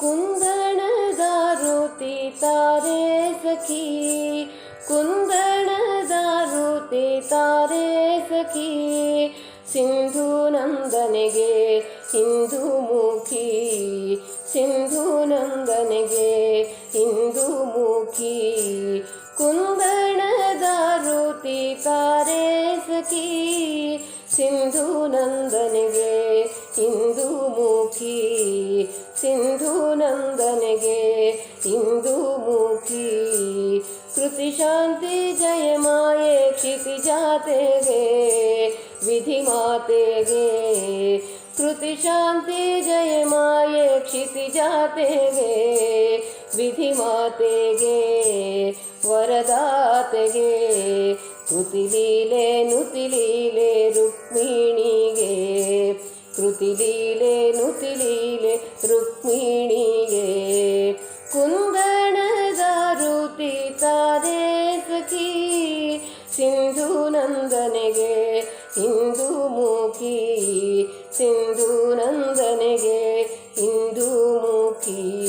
ಕುಂದಣದಾರುತಿ ತಾರೆ ಸಖಿ. ಕುಂದಣದಾರುತಿ ತಾರೆ ಸಖಿ. ಸಿಂಧು ನಂದನೆಗೆ ಹಿಂದೂ ಮುಖಿ. ಸಿಂಧು ನಂದನೆಗೆ ಹಿಂದೂ ಮುಖಿ. ಕುಂದಣದಾರುತಿ ತಾರೆ ಸಖಿ. ಸಿಂಧು ನಂದನೆಗೆ ಇಂದು ಮುಖಿ. ಸಿಂಧು ನಂದನೆಗೆ ಇಂದು ಮುಖಿ ಕೃತಿ ಶಾಂತಿ ಜಯ ಮಾಯೆ ಕ್ಷಿತಿ ಜಾತೆಗೆ ವಿಧಿ ಮಾತೆಗೆ ಕೃತಿ ಶಾಂತಿ ಜಯ ಮಾಯೆ ಕ್ಷಿತಿ ಜಾತೆಗೆ ವಿಧಿ ಮಾತೆಗೆ ವರದಾತೆಗೆ ಕೃತಿ ಲೀಲೆ ನುತಿ ನುತಿ ಲೀಲೆ ರುಕ್ಮಿಣಿಗೆ ಕುಂದಣದಾರುತಿ ತಾರೆ ಸಖಿ. ಸಿಂಧು ನಂದನೆಗೆ ಇಂದು ಮುಖಿ ಸಿಂಧು ನಂದನೆಗೆ ಇಂದು ಮುಖಿ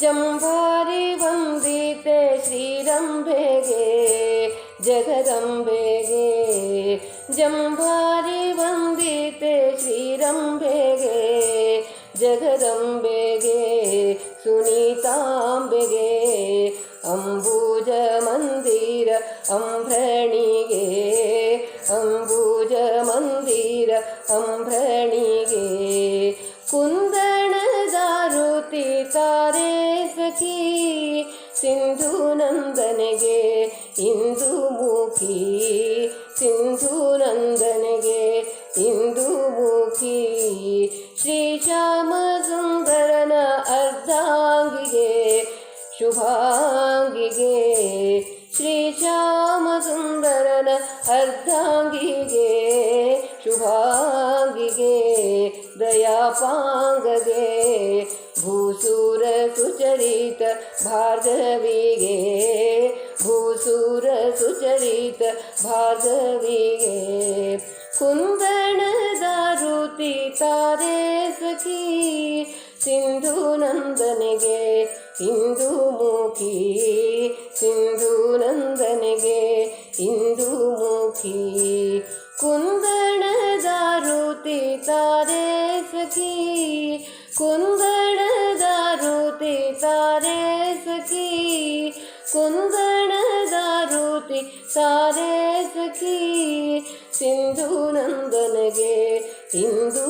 ಜಂಬಾರಿ ವಂದಿತೆ ಶ್ರೀರಂಬೆಗೆ ಜಗದಂಬೆಗೆ ಜಂಬಾರಿ ವಂದಿತೆ ಶ್ರೀರಂಬೆಗೆ ಜಗದಂಬೆಗೆ ಸುನೀತಾಂಬೆಗೆ ಅಂಬೂಜ ಮಂದಿರ ಅಂಬ್ರಣಿಗೆ ಅಂಬೂಜ ಮಂದಿರ ಅಂಬ್ರಣಿಗೆ ಕುಂದಣದಾರುತಿ ತಾರೆ ಸಖಿ ಸಿಂಧು ನಂದನೆಗೆ ಇಂದು ಮುಖಿ ಶ್ರೀಶ್ಯಾಮ ಸುಂದರನ ಅರ್ಧಾಂಗಿಗೆ, ಶುಭಾಂಗಿಗೆ. ಶ್ರೀಶ್ಯಾಮ ಸುಂದರನ ಅರ್ಧಾಂಗಿಗೆ, ಶುಭಾಂಗಿಗೆ. ದಯಾಪಾಂಗಗೆ ಭೂಸೂರ ಸುಚರಿತ ಭಾರ್ಗವಿಗೆ. ಭೂಸೂರ ಸುಚರಿತ ಭಾರ್ಗವಿಗೆ. ಕುಂದಣದಾರುತಿ ತಾರೆ ಸಖಿ, ಸಿಂಧು ನಂದನೆಗೆ ಇಂದು ಮುಖಿ ಸಿಂಧು ನಂದನೆಗೆ ಇಂದು ಮುಖಿ ಕುಂದಣದಾರು ತಾರೆ ಸಖಿ ಕುಂದಣದಾರುತಿ ತಾರೆ ಸಖಿ ಕುಂದಣದಾರುತಿ ಸಿಂಧು ನಂದನೆಗೆ ಇಂದು